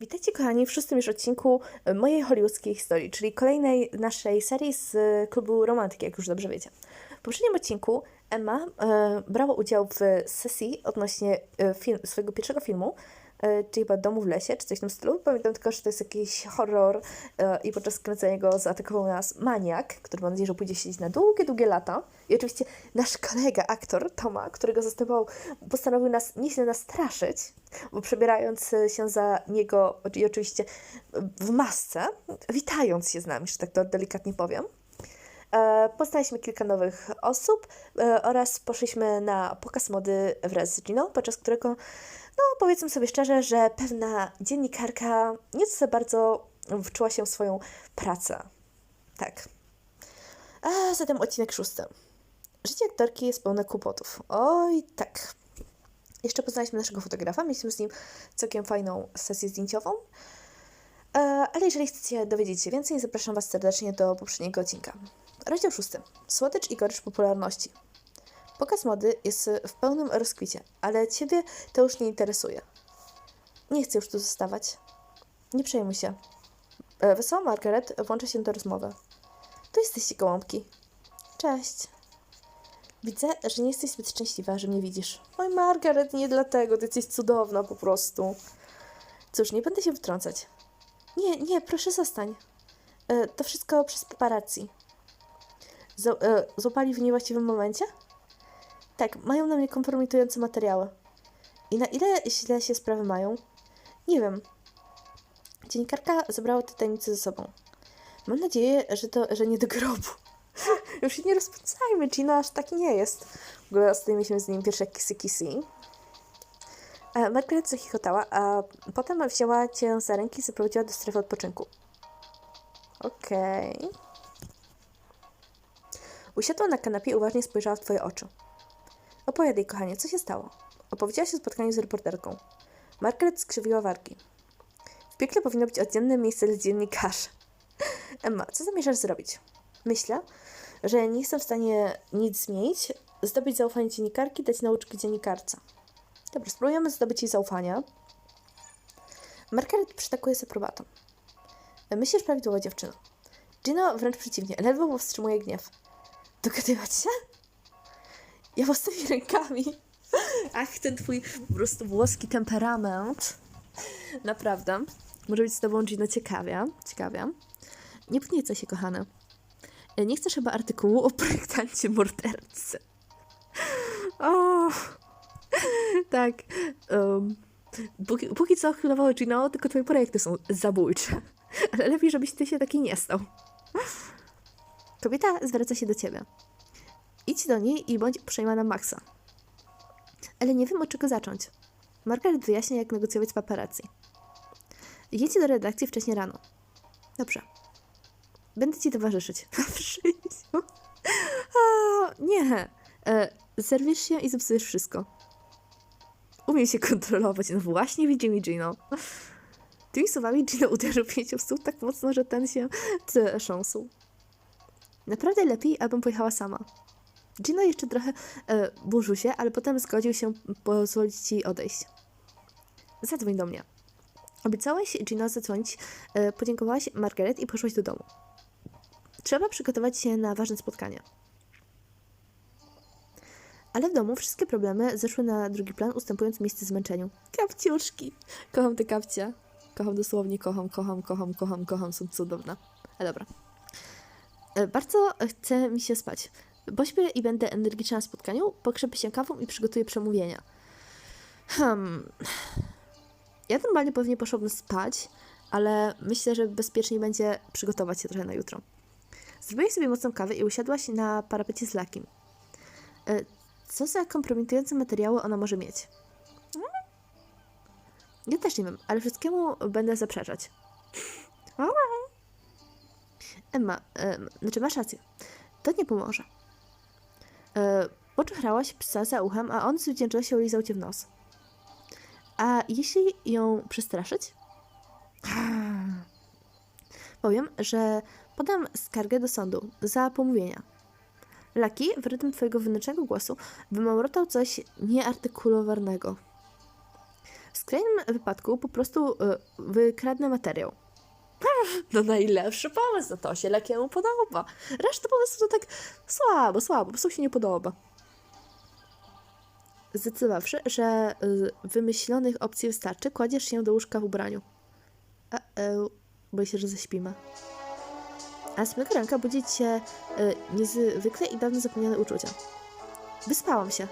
Witajcie kochani w szóstym już odcinku mojej hollywoodzkiej historii, czyli kolejnej naszej serii z klubu romantyki, jak już dobrze wiecie. W poprzednim odcinku Emma e, brała udział w sesji odnośnie e, film, swojego pierwszego filmu, e, czyli chyba Domu w lesie, czy coś w tym stylu. Pamiętam tylko, że to jest jakiś horror e, i podczas kręcenia go zaatakował nas maniak, który mam nadzieję, że pójdzie siedzieć na długie, długie lata. I oczywiście nasz kolega, aktor Toma, którego zastępował, postanowił nas nieźle nastraszyć, bo przebierając się za niego i oczywiście w masce, witając się z nami, że tak to delikatnie powiem. E, Poznaliśmy kilka nowych osób oraz poszliśmy na pokaz mody wraz z Giną, podczas którego, no powiedzmy sobie szczerze, że pewna dziennikarka nieco za bardzo wczuła się w swoją pracę. Tak. A zatem odcinek szósty. Życie aktorki jest pełne kłopotów. Oj, tak. Jeszcze poznaliśmy naszego fotografa, mieliśmy z nim całkiem fajną sesję zdjęciową. E, Ale jeżeli chcecie dowiedzieć się więcej, zapraszam Was serdecznie do poprzedniego odcinka. Rozdział szósty. Słodycz i gorycz popularności. Pokaz mody jest w pełnym rozkwicie, ale Ciebie to już nie interesuje. Nie chcę już tu zostawać. Nie przejmuj się. E, Wesoła Margaret włącza się do rozmowy. Tu jesteście gołąbki. Cześć. Widzę, że nie jesteś zbyt szczęśliwa, że mnie widzisz. Oj, Margaret, nie dlatego, ty jesteś cudowna po prostu. Cóż, nie będę się wtrącać. Nie, nie, proszę zostań. E, to wszystko przez paparazzi. Z- e, złapali w niewłaściwym momencie? Tak, mają na mnie kompromitujące materiały. I na ile źle się sprawy mają? Nie wiem. Dziennikarka zabrała te tajemnice ze sobą. Mam nadzieję, że to, że nie do grobu. Już się nie rozpędzajmy, Gina aż taki nie jest. W ogóle ostatnio mieliśmy z nim pierwsze kissy. E, Margaret zachichotała, a potem wzięła cię za ręki i zaprowadziła do strefy odpoczynku. Okej. Usiadła na kanapie i uważnie spojrzała w twoje oczy. Opowiadaj, kochanie, co się stało? Opowiedziałaś o spotkaniu z reporterką. Margaret skrzywiła wargi. W piekle powinno być oddzielne miejsce dla dziennikarzy. Emma, co zamierzasz zrobić? Myślę, że nie jestem w stanie nic zmienić, zdobyć zaufanie dziennikarki, dać nauczki dziennikarce. Dobra, spróbujemy zdobyć jej zaufanie. Margaret przytakuje z aprobatą. Myślisz prawidłowo, dziewczyno. Gino wręcz przeciwnie, ledwo powstrzymuje gniew. Dogadywać się? Ja własnymi rękami. Ach, ten twój po prostu włoski temperament. Naprawdę. Może być z tobą, Gino, ciekawia. Ciekawia. Nie podniecaj się, kochany. Nie chcesz chyba artykułu o projektancie mordercy. O, tak. Um, póki, póki co chwilowo, Gino, tylko twoje projekty są zabójcze. Ale lepiej, żebyś ty się taki nie stał. Kobieta zwraca się do ciebie. Idź do niej i bądź uprzejma na maksa. Ale nie wiem, od czego zacząć. Margaret wyjaśnia, jak negocjować z paparazzi. Jedź do redakcji wcześniej rano. Dobrze. Będę ci towarzyszyć. A, nie. E, zerwiesz się i zepsujesz wszystko. Umiem się kontrolować. No właśnie, widzi mi Gino. Tymi słowami Gino uderzył pięciu w stół tak mocno, że ten się trząsł. Naprawdę lepiej, abym pojechała sama. Gino jeszcze trochę e, burzył się, ale potem zgodził się pozwolić ci odejść. Zadzwoń do mnie. Obiecałaś Gino zadzwonić, e, podziękowałaś Margaret i poszłaś do domu. Trzeba przygotować się na ważne spotkanie. Ale w domu wszystkie problemy zeszły na drugi plan, ustępując miejsce zmęczeniu. Kapciuszki! Kocham te kapcie. Kocham dosłownie, kocham, kocham, kocham, kocham, kocham, są cudowne. Ale dobra. E, Bardzo chce mi się spać. Pośpię i będę energiczna na spotkaniu, pokrzepię się kawą i przygotuję przemówienia. Hmm. Ja normalnie pewnie poszłabym spać, ale myślę, że bezpieczniej będzie przygotować się trochę na jutro. Zrobiłaś sobie mocną kawę i usiadłaś na parapecie z lakiem. E, Co za kompromitujące materiały ona może mieć? Ja też nie wiem, ale wszystkiemu będę zaprzeczać. Emma, e, znaczy masz rację. To nie pomoże. E, Poczechrałaś psa za uchem, a on z wdzięcznością lizał cię w nos. A jeśli ją przestraszyć? Powiem, że podam skargę do sądu za pomówienia. Laki w rytm twojego wewnętrznego głosu wymamrotał coś nieartykulowanego. skrajnym wypadku po prostu y, wykradnę materiał. No najlepszy pomysł, no to się Lekiemu podoba. Reszta pomysłu to tak słabo, słabo, po prostu się nie podoba. Zdecydowawszy, że y, wymyślonych opcji wystarczy, kładziesz się do łóżka w ubraniu. A, e, boję się, że zaśpimy. A następnego ranka budzi cię y, niezwykle i dawno zapomniane uczucia. Wyspałam się.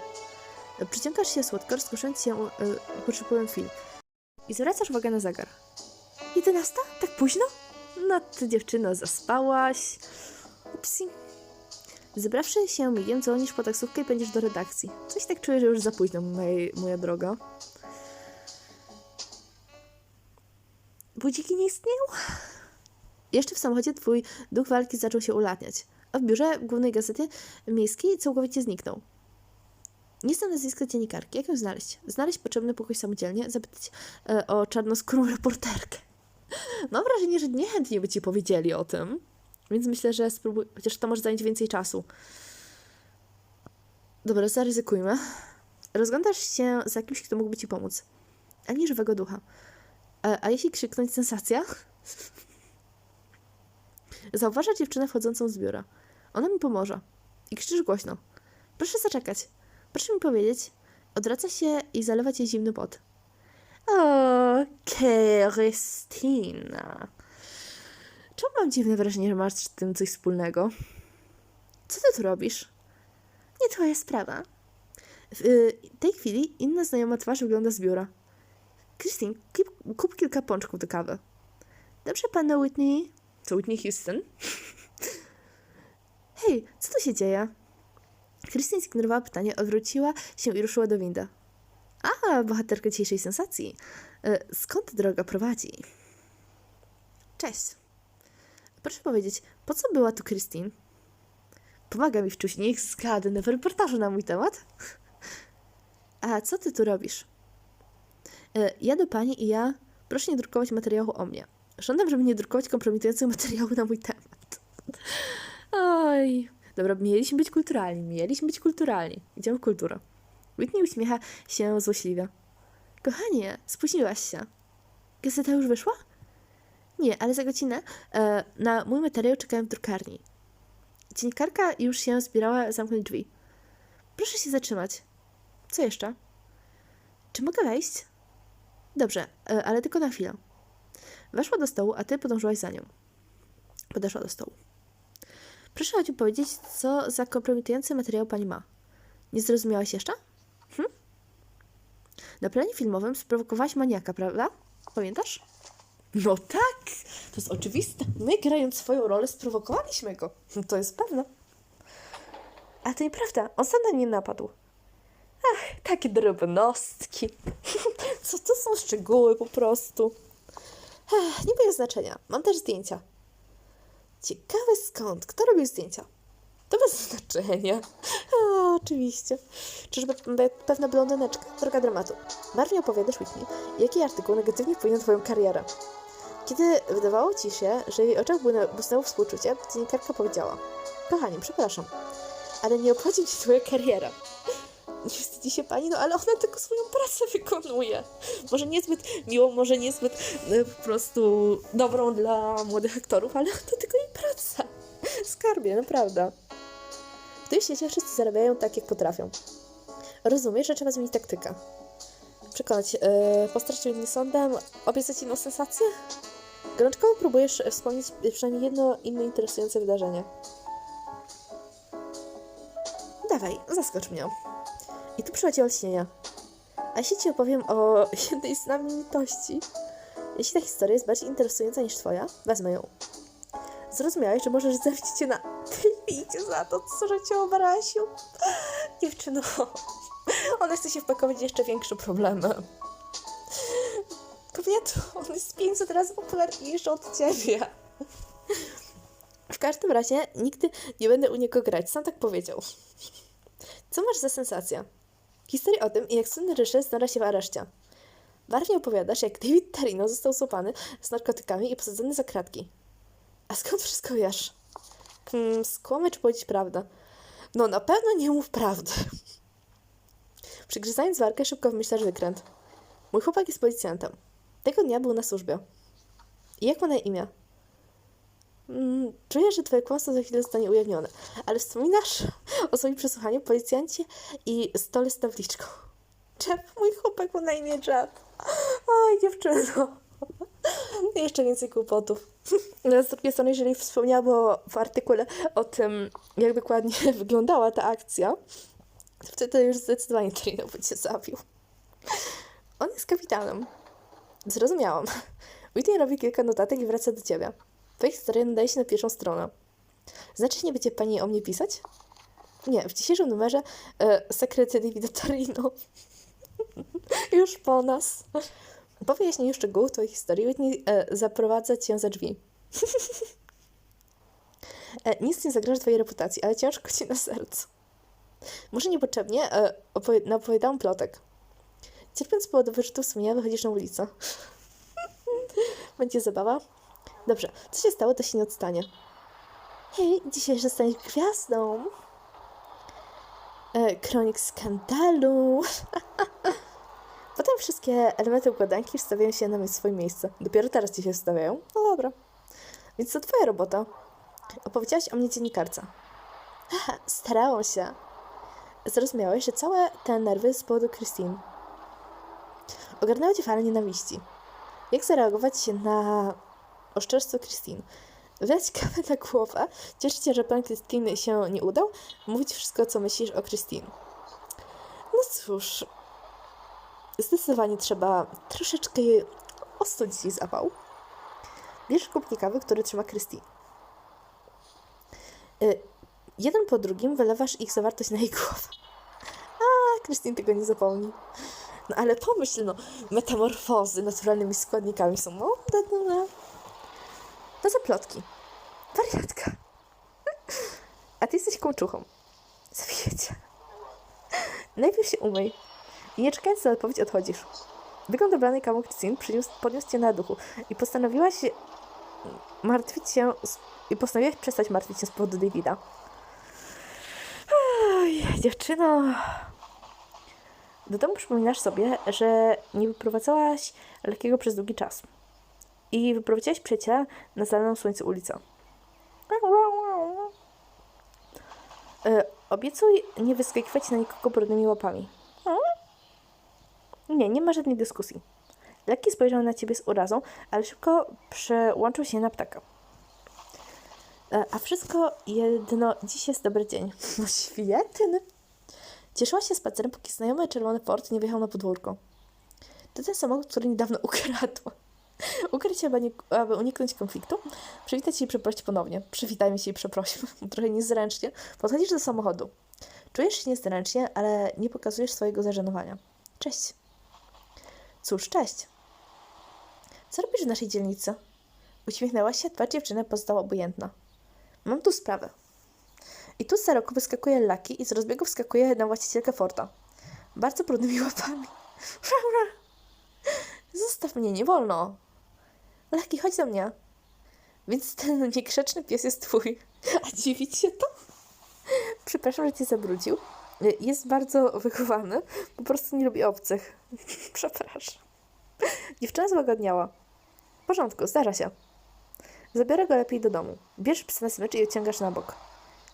Przyciągasz się słodko, rozkoszując się y, potrzebowym film. I zwracasz uwagę na zegar. 11? Tak późno? No ty dziewczyno, zaspałaś. Upsi. Zebrawszy się migiem, dzwonisz po taksówkę i pędzisz do redakcji. Coś tak czuję, że już za późno, moja droga. Budziki nie istnieją? Jeszcze w samochodzie twój duch walki zaczął się ulatniać, a w biurze głównej gazety miejskiej całkowicie zniknął. Nie znam nazwiska dziennikarki. Jak ją znaleźć? Znaleźć potrzebny pokój samodzielnie, zapytać e, o czarnoskórą reporterkę. Mam wrażenie, że niechętnie by ci powiedzieli o tym, więc myślę, że spróbuj, chociaż to może zająć więcej czasu. Dobra, zaryzykujmy. Rozglądasz się za kimś, kto mógłby ci pomóc. Ani żywego ducha. A, a jeśli krzyknąć sensacja? Zauważa dziewczynę wchodzącą z biura. Ona mi pomoże. I krzyczysz głośno. Proszę zaczekać. Proszę mi powiedzieć. Odwraca się i zalewa cię zimny pot. O, Krystyna. Czemu mam dziwne wrażenie, że masz z tym coś wspólnego? Co ty tu robisz? Nie twoja sprawa. W y, tej chwili inna znajoma twarz wygląda z biura. Christine, kup, kilka pączków do kawy. Dobrze, pana Whitney. Co Whitney Houston? Hej, co tu się dzieje? Christine zignorowała pytanie, odwróciła się i ruszyła do windy. A, bohaterka dzisiejszej sensacji. E, Skąd droga prowadzi? Cześć. Proszę powiedzieć, po co była tu Christine? Pomaga mi wczuć, niech zgadnę w reportażu na mój temat. A co ty tu robisz? E, Ja do pani i ja proszę nie drukować materiału o mnie. Żądam, żeby nie drukować kompromitujących materiału na mój temat. Oj. Dobra, mieliśmy być kulturalni, mieliśmy być kulturalni. Idziemy w kulturę. Whitney uśmiecha się złośliwie. Kochanie, spóźniłaś się. Gazeta już wyszła? Nie, ale za godzinę e, na mój materiał czekałem w drukarni. Dziennikarka już się zbierała zamknąć drzwi. Proszę się zatrzymać. Co jeszcze? Czy mogę wejść? Dobrze, e, ale tylko na chwilę. Weszła do stołu, a ty podążyłaś za nią. Podeszła do stołu. Proszę choć powiedzieć, co za kompromitujący materiał pani ma. Nie zrozumiałaś jeszcze? Hm? Na planie filmowym sprowokowałaś maniaka, prawda? Pamiętasz? No tak! To jest oczywiste. My, grając swoją rolę, sprowokowaliśmy go. To jest pewne. A to nieprawda. On sam na nie napadł. Ach, takie drobnostki. Co to są szczegóły po prostu? Ech, nie mają znaczenia. Mam też zdjęcia. Ciekawe skąd? Kto robił zdjęcia? To bez znaczenia. A, oczywiście. Czyżby pe- pewna blondyneczka? Droga dramatu. Barwnie opowiadasz Whitney, jaki artykuł negatywnie wpłynie na twoją karierę. Kiedy wydawało ci się, że jej oczach błysnęło współczucie, dziennikarka powiedziała Kochanie, przepraszam, ale nie obchodzi mnie twoja kariera. Nie wstydzi się pani, no ale ona tylko swoją pracę wykonuje. Może niezbyt miłą, może niezbyt y, po prostu dobrą dla młodych aktorów, ale to tylko jej praca. Skarbie, naprawdę. W tym świecie wszyscy zarabiają tak, jak potrafią. Rozumiesz, że trzeba zmienić taktykę. Przekonać, yy, postrać mnie sądem, obiecać inną sensację? Gorączkowo próbujesz wspomnieć przynajmniej jedno inne interesujące wydarzenie. Dawaj, zaskocz mnie. I tu przychodzi olśnienia. A jeśli ci opowiem o jednej znamienitości, jeśli ta historia jest bardziej interesująca niż twoja, wezmę ją. Zrozumiałeś, że możesz zemścić się na Davidzie za to, że cię obraził? Dziewczyno, on chce się wpakować w jeszcze większe problemy. Kobieto, on jest 500 razy popularniejszy od ciebie. W każdym razie nigdy nie będę u niego grać, sam tak powiedział. Co masz za sensacja? Historia o tym, jak słynny Ryszy znalazł się w areszcie. Barwnie opowiadasz, jak David Tarino został złapany z narkotykami i posadzony za kratki. A skąd wszystko wiesz? Hmm, skłamać czy powiedzieć prawdę? No na pewno nie mów prawdy. Przygryzając warkę, szybko wymyślasz wykręt. Mój chłopak jest policjantem. Tego dnia był na służbie. I jak ma na imię? Mm, Czuję, że twoje kłamstwo za chwilę zostanie ujawnione. Ale wspominasz o swoim przesłuchaniu, policjancie i stole z tabliczką. Jeff, mój chłopak ma na imię Jeff. Oj, dziewczyno. Jeszcze więcej kłopotów. No, z drugiej strony, jeżeli wspomniałam w artykule o tym, jak dokładnie wyglądała ta akcja, to wtedy już zdecydowanie Torino by cię zabił. On jest kapitanem. Zrozumiałam. Whitney robi kilka notatek i wraca do ciebie. Twoja historia nadaje się na pierwszą stronę. Znaczy, nie będzie pani o mnie pisać? Nie, w dzisiejszym numerze e, sekrety Davida Torino. Już po nas. Po wyjaśnieniu szczegółów twojej historii Whitney e, zaprowadza cię za drzwi. e, nic nie zagraża twojej reputacji, ale ciężko ci na sercu. Może niepotrzebnie e, opowi- napowiadałam plotek. Cierpiąc z powodu wyrzutów sumienia wychodzisz na ulicę. Będzie zabawa? Dobrze, co się stało, to się nie odstanie. Hej, dzisiaj zostaniesz gwiazdą. E, kronik skandalu. Potem wszystkie elementy układanki wstawiają się na swoje miejsce. Dopiero teraz ci się wstawiają? No dobra. Więc to twoja robota. Opowiedziałaś o mnie dziennikarce. Haha, starałam się. Zrozumiałeś, że całe te nerwy z powodu Christine. Ogarnęła cię fala nienawiści. Jak zareagować na oszczerstwo Christine? Wleć kawę na głowę, cieszyć się, że plan Christine się nie udał, mówić wszystko, co myślisz o Christine. No cóż, zdecydowanie trzeba troszeczkę ostudzić jej zapał. Bierz kubki kawy, które trzyma Christine. Y, jeden po drugim wylewasz ich zawartość na jej głowę. A, Christine tego nie zapomni. No ale pomyśl, no, metamorfozy naturalnymi składnikami są, no, da, da, da. To za plotki. Wariatka. A ty jesteś kłączuchą. Zawijecie. Najpierw się umyj. I nie czekając na odpowiedź odchodzisz. Wygląd dobranej kawą Christine przyniósł, podniósł cię na duchu i postanowiłaś martwić się i postanowiłaś przestać martwić się z powodu Davida. Oj, dziewczyno. Do domu przypominasz sobie, że nie wyprowadzałaś lekkiego przez długi czas. I wyprowadziłaś przyjaciela na zalaną słońce ulicę. E, obiecuj nie wyskakiwać na nikogo brudnymi łapami. Nie, nie ma żadnej dyskusji. Lekki spojrzał na ciebie z urazą, ale szybko przełączył się na ptaka. E, A wszystko jedno, dziś jest dobry dzień. No świetny. Cieszyła się spacerem, póki znajomy czerwony Ford nie wjechał na podwórko. To ten samochód, który niedawno ukradła. Ukryć się, aby, uniknąć konfliktu, przywitać się i przeprosić ponownie. Przywitajmy się i przeprośmy. Trochę niezręcznie. Podchodzisz do samochodu. Czujesz się niezręcznie, ale nie pokazujesz swojego zażenowania. Cześć. Cóż, cześć. Co robisz w naszej dzielnicy? Uśmiechnęłaś się, twarz dziewczyny pozostała obojętna. Mam tu sprawę. I tu z roku wyskakuje Laki i z rozbiegu wskakuje na właścicielkę Forta. Bardzo brudnymi łapami. Zostaw mnie, nie wolno. Laki, chodź do mnie. Więc ten niegrzeczny pies jest twój. A dziwić się to? Przepraszam, że cię zabrudził. Jest bardzo wychowany. Po prostu nie lubi obcych. Przepraszam. Dziewczyna złagodniała. W porządku, zdarza się. Zabiorę go lepiej do domu. Bierz psa na smycz i odciągasz na bok.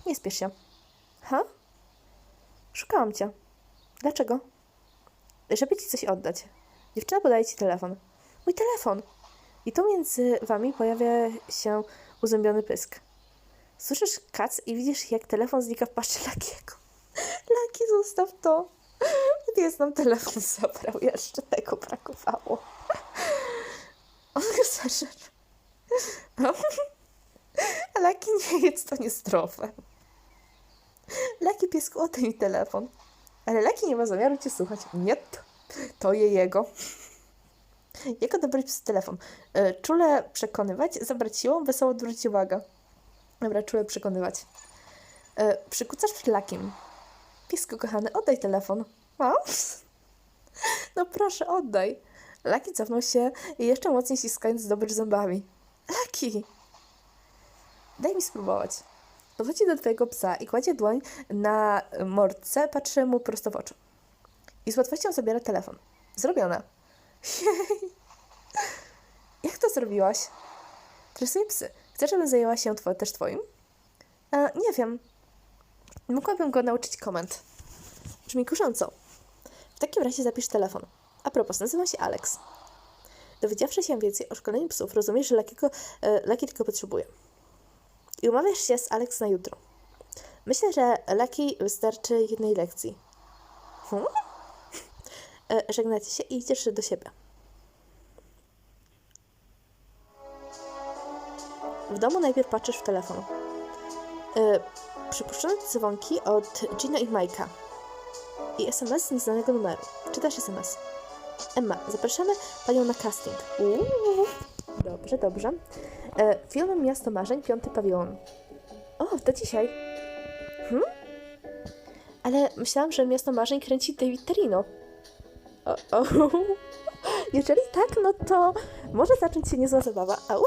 Nie spiesz się. Ha? Szukałam cię. Dlaczego? Żeby ci coś oddać. Dziewczyna podaje ci telefon. Mój telefon! I tu między wami pojawia się uzębiony pysk. Słyszysz kac i widzisz, jak telefon znika w paszczy Lakiego. Laki, zostaw to. Pies nam telefon zabrał. Jeszcze tego brakowało. On go zażer. Laki nie jest to niezdrowe. Laki piesku, oddaj mi telefon. Ale Laki nie ma zamiaru cię słuchać. Nie, to je jego. Jak odebrać przez telefon? E, Czule przekonywać, zabrać siłą, wesoło odwrócić uwagę. Dobra, czule przekonywać. E, Przykucasz przed Lakim. Piesku kochany, oddaj telefon. A? No proszę, oddaj. Laki cofnął się i jeszcze mocniej ściskając zdobycz zębami. Laki! Daj mi spróbować. Podchodzi do twojego psa i kładzie dłoń na mordce, patrzy mu prosto w oczy. I z łatwością zabiera telefon. Zrobione. Jak to zrobiłaś? Tresuję psy. Chcesz, żebym zajęła się two- też twoim? E, nie wiem. Mogłabym go nauczyć komend. Brzmi kusząco. W takim razie zapisz telefon. A propos, nazywam się Alex. Dowiedziawszy się więcej o szkoleniu psów, rozumiesz, że Lakiego, e, Laki tylko potrzebuje. I umawiasz się z Alex na jutro. Myślę, że Laki wystarczy jednej lekcji. Hmm? E, żegnacie się i idziesz do siebie. W domu najpierw patrzysz w telefon. E, przypuszczone dzwonki od Gina i Majka. I SMS z nieznanego numeru. Czytasz SMS. Emma, zapraszamy panią na casting. Uuu. Dobrze, dobrze. E, film Miasto Marzeń, piąty pawilon. O, to dzisiaj. Hmm? Ale myślałam, że Miasto Marzeń kręci David Terino. O, o. Jeżeli tak, no to może zacząć się niezła zabawa. Au.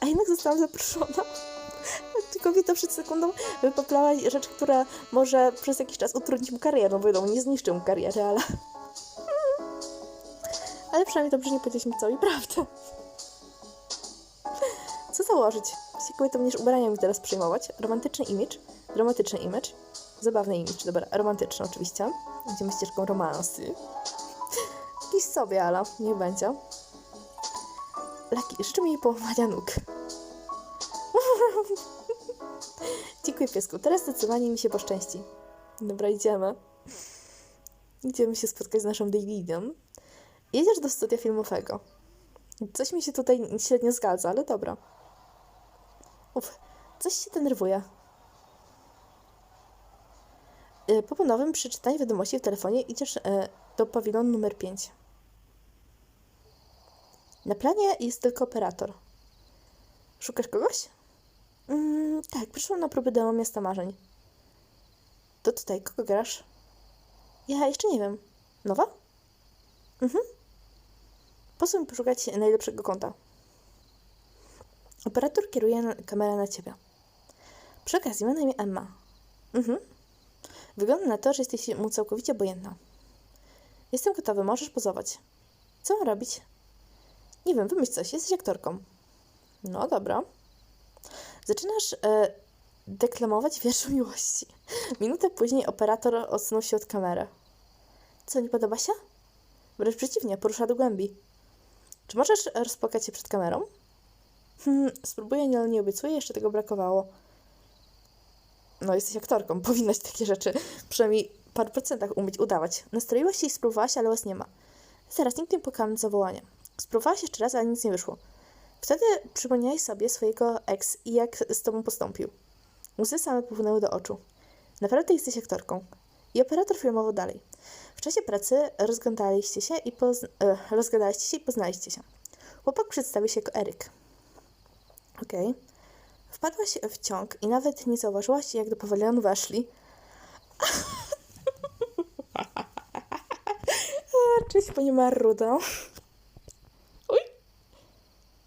A jednak zostałam zaproszona. Mi to przed sekundą wypoplała rzecz, która może przez jakiś czas utrudnić mu karierę. No wiadomo, nie zniszczy mu kariery, ale... Ale przynajmniej dobrze nie powiedzieliśmy całej prawdy. Co założyć? To będziesz ubrania mi teraz przyjmować. Romantyczny image, dramatyczny image, zabawny image, dobra, romantyczny oczywiście. Idziemy ścieżką romansy. Jakiś sobie, ale niech będzie. Laki, życzę mi połamania nóg. Dziękuję piesku. Teraz zdecydowanie mi się poszczęści. Dobra, idziemy. Idziemy się spotkać z naszą Davidem. Jedziesz do studia filmowego. Coś mi się tutaj średnio zgadza, ale dobra. Uf, coś się denerwuje. Y, Po ponownym przeczytaniu wiadomości w telefonie idziesz y, do pawilonu numer 5. Na planie jest tylko operator. Szukasz kogoś? Mm, tak, przyszłam na próbę do Miasta Marzeń. To tutaj, kogo grasz? Ja jeszcze nie wiem. Nowa? Mhm. Pozwól poszukać najlepszego konta. Operator kieruje na, kamerę na ciebie. Przy okazji ma na imię Emma. Mhm. Wygląda na to, że jesteś mu całkowicie obojętna. Jestem gotowy, możesz pozować. Co mam robić? Nie wiem, wymyśl coś, jesteś aktorką. No dobra. Zaczynasz e, deklamować wiersz o miłości. Minutę później operator odsunął się od kamery. Co, nie podoba się? Wręcz przeciwnie, porusza do głębi. Czy możesz rozpłakać się przed kamerą? Hmm, spróbuję, ale nie obiecuję, jeszcze tego brakowało. No, jesteś aktorką, powinnaś takie rzeczy przynajmniej paru procentach umieć udawać. Nastroiłaś się i spróbowałaś, ale łez nie ma. Zaraz, nikt nie pokał na zawołanie. Spróbowałaś jeszcze raz, ale nic nie wyszło. Wtedy przypomniałeś sobie swojego ex i jak z tobą postąpił. Łzy same popłynęły do oczu. Naprawdę jesteś aktorką. I operator filmował dalej. W czasie pracy rozglądaliście się i, pozn- e, się i poznaliście się. Chłopak przedstawił się jako Eryk. Okej. Wpadłaś w ciąg i nawet nie zauważyłaś, jak do pawilionu weszli. Cześć, pani Marudo. Oj,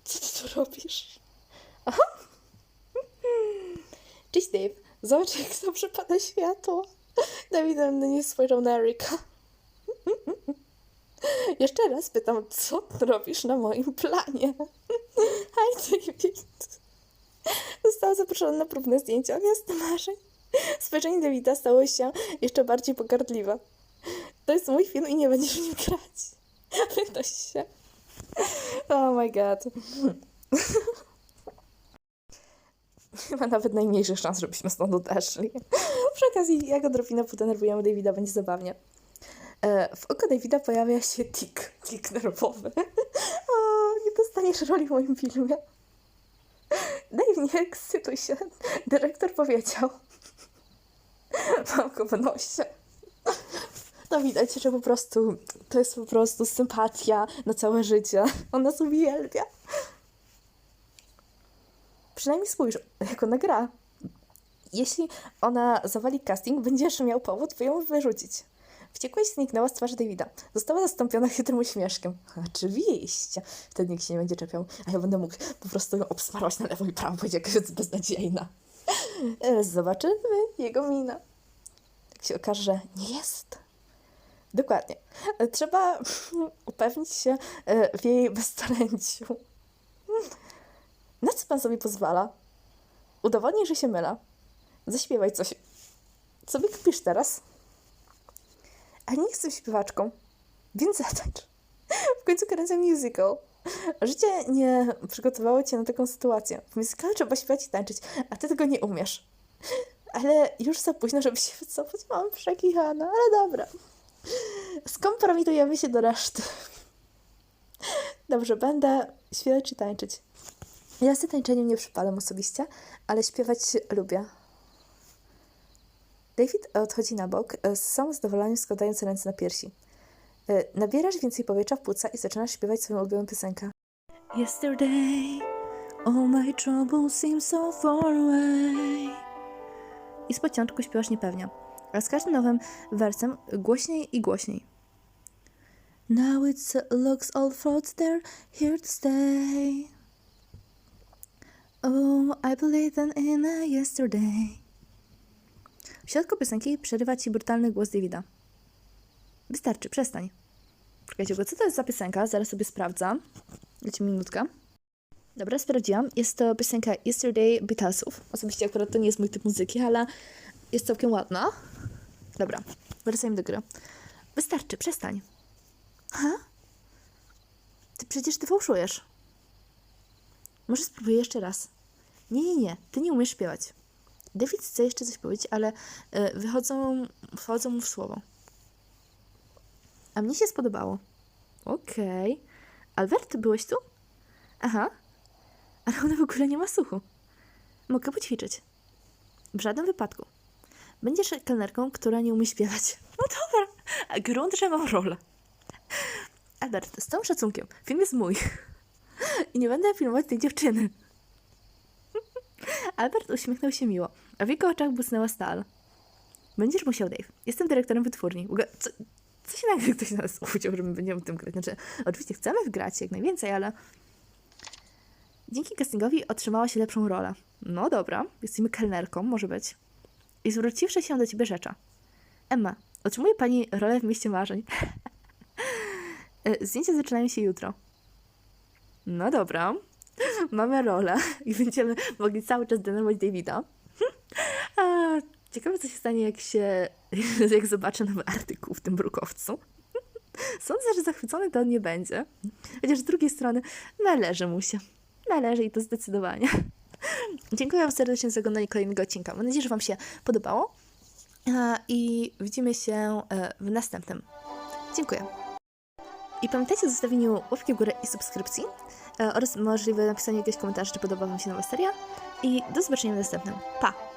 co ty tu robisz? Aha. Cześć, Dave. Zobacz, jak dobrze pada światło. Dawid na nie spojrzał na Eryka. Jeszcze raz pytam, co robisz na moim planie? Hi, David. Została zaproszona na próbne zdjęcia Miasta Marzeń. Spojrzenie Davida stało się jeszcze bardziej pogardliwe. To jest mój film i nie będziesz w nim grać. Wynoś się. Oh my god. Nie ma nawet najmniejszych szans, żebyśmy stąd odeszli. Przy okazji, jak odrobinę podenerwujemy Davida, będzie zabawnie. E, W oko Davida pojawia się tik, tik nerwowy. O, nie dostaniesz roli w moim filmie. Dave, nie ekscytuj się. Dyrektor powiedział. Mam go w nosie. No widać, że po prostu to jest po prostu sympatia na całe życie. On nas uwielbia. Przynajmniej spójrz, jak ona gra. Jeśli ona zawali casting, będziesz miał powód, by ją wyrzucić. Wściekłość zniknęła z twarzy Davida. Została zastąpiona chytrym uśmieszkiem. Oczywiście. Wtedy nikt się nie będzie czepiał, a ja będę mógł po prostu ją obsmarować na lewo i prawo, jaka jest beznadziejna. E, Zobaczymy jego minę. Jak się okaże, że nie jest, Dokładnie. E, Trzeba upewnić się e, w jej beztalenciu. Na co pan sobie pozwala? Udowodnij, że się myla. Zaśpiewaj coś. Co mi kpisz teraz? A nie jestem śpiewaczką, więc zatańcz. W końcu kręcę musical. Życie nie przygotowało cię na taką sytuację. W musicalu trzeba śpiewać i tańczyć, a ty tego nie umiesz. Ale już za późno, żeby się wycofać. Mam przekichana, ale dobra. Skompromitujemy się do reszty. Dobrze, będę śpiewać czy tańczyć. Ja z tańczeniem nie przypadam osobiście, ale śpiewać lubię. David odchodzi na bok, e, z samym zadowoleniem składając ręce na piersi. E, Nabierasz więcej powietrza w płuca i zaczynasz śpiewać swoją ulubioną piosenkę. Yesterday, all my troubles seem so far away. I z początku śpiewasz niepewnie, a z każdym nowym wersem głośniej i głośniej. Now it looks all thoughts they're here to stay. Oh, I believe in, in a yesterday. W środku piosenki przerywa ci brutalny głos Davida. Wystarczy, przestań. Czekajcie, go, co to jest za piosenka? Zaraz sobie sprawdzam. Dajcie mi minutkę. Dobra, sprawdziłam. Jest to piosenka Yesterday Beatlesów. Osobiście akurat to nie jest mój typ muzyki, ale jest całkiem ładna. Dobra, wracajmy do gry. Wystarczy, przestań. Ha? Ty przecież ty fałszujesz. Może spróbuję jeszcze raz. Nie, nie, nie. Ty nie umiesz śpiewać. David chce jeszcze coś powiedzieć, ale y, wychodzą, wchodzą mu w słowo. A mnie się spodobało. Okej. Albert, byłeś tu? Aha. Ale ona w ogóle nie ma słuchu. Mogę poćwiczyć. W żadnym wypadku. Będziesz kelnerką, która nie umie śpiewać. No dobra. Grunt, że mam rolę. Albert, z całym szacunkiem. Film jest mój. I nie będę filmować tej dziewczyny. Albert uśmiechnął się miło, a w jego oczach błysnęła stal. Będziesz musiał, Dave. Jestem dyrektorem wytwórni. Co, co się nagle ktoś na nas udział, że my będziemy w tym grać? Znaczy, oczywiście chcemy wgrać jak najwięcej, ale... Dzięki castingowi otrzymała się lepszą rolę. No dobra, jesteśmy kelnerką, może być. I zwróciwszy się do ciebie rzecza. Emma, otrzymuje pani rolę w mieście marzeń. E, Zdjęcia zaczynają się jutro. No dobra. Mamy rolę i będziemy mogli cały czas denerwować Davida. A, ciekawe, co się stanie, jak się, jak zobaczę nowy artykuł w tym brukowcu. Sądzę, że zachwycony to on nie będzie. Chociaż z drugiej strony należy mu się. Należy i to zdecydowanie. Dziękuję Wam serdecznie za oglądanie kolejnego odcinka. Mam nadzieję, że Wam się podobało. I widzimy się e, w następnym. Dziękuję. I pamiętajcie o zostawieniu łapki w górę i subskrypcji e, oraz możliwe napisanie jakiegoś komentarza, czy podoba Wam się nowa seria. I do zobaczenia w następnym. Pa!